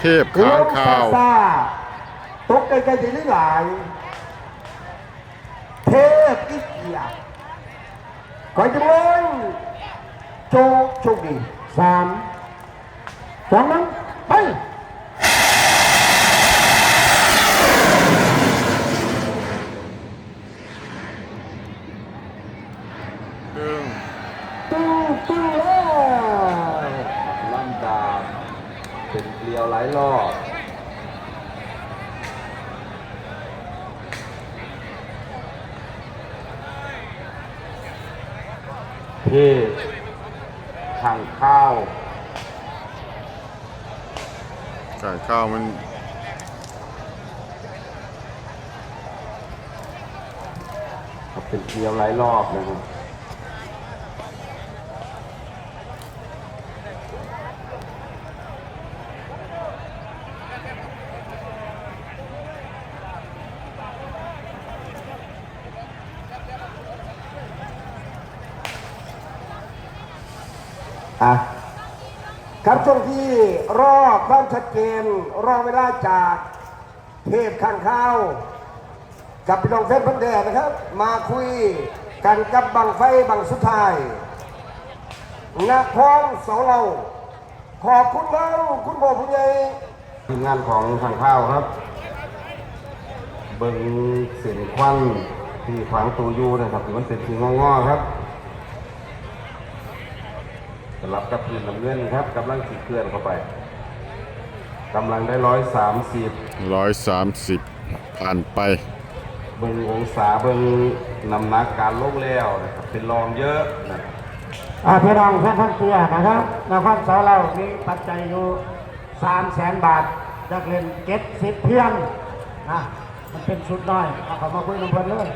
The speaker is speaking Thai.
เทพค้างคาวซาตกไกลๆจะหลาย เทพอิเกียขอจังเลยโชคโชคดีสามสองนั้นไปตึง ตู้ตู้แล้ว ลำดาบ เป็นเกลียวหลายรอบเทพขังข้าวไก่ข้าวมันครับเป็นเกลียวหลายรอบนะครับ อะครับช่วงที่รอความชัดเจนรอเวลาจากเทพข้างข้าวกับพี่น้องเฟซพันแดงนะครับ มาคุยกันกับบังไฟบังสุดท้ายนครเสาเรา ขอบคุณเราคุณโบผู้ใหญ่ทีมงานของทางข้าวครับ เบิ้งเสียงควันที่ขวางตูอยูนะครับถือมันเป็นสีงอๆครับ สำหรับกับพื้นน้ำเงินครับกำลังสีเคลื่อนเข้าไปกำลังได้ร้อยสามสิบร้อยสามสิบผ่านไป เบิ้งองศาเบิ้งน้ำหนักการลงแล้วนะครับเป็นรองเยอะนะครับอ่าพี่น้องแฟนพันเตียนะครับนครเสาเรามีปัจจัยอยู่สามแสนบาทจากเรียนเก็ตสิบเพียงนะมันเป็นชุดน้อยเอาเขามาคุยน้ำเพลินเลย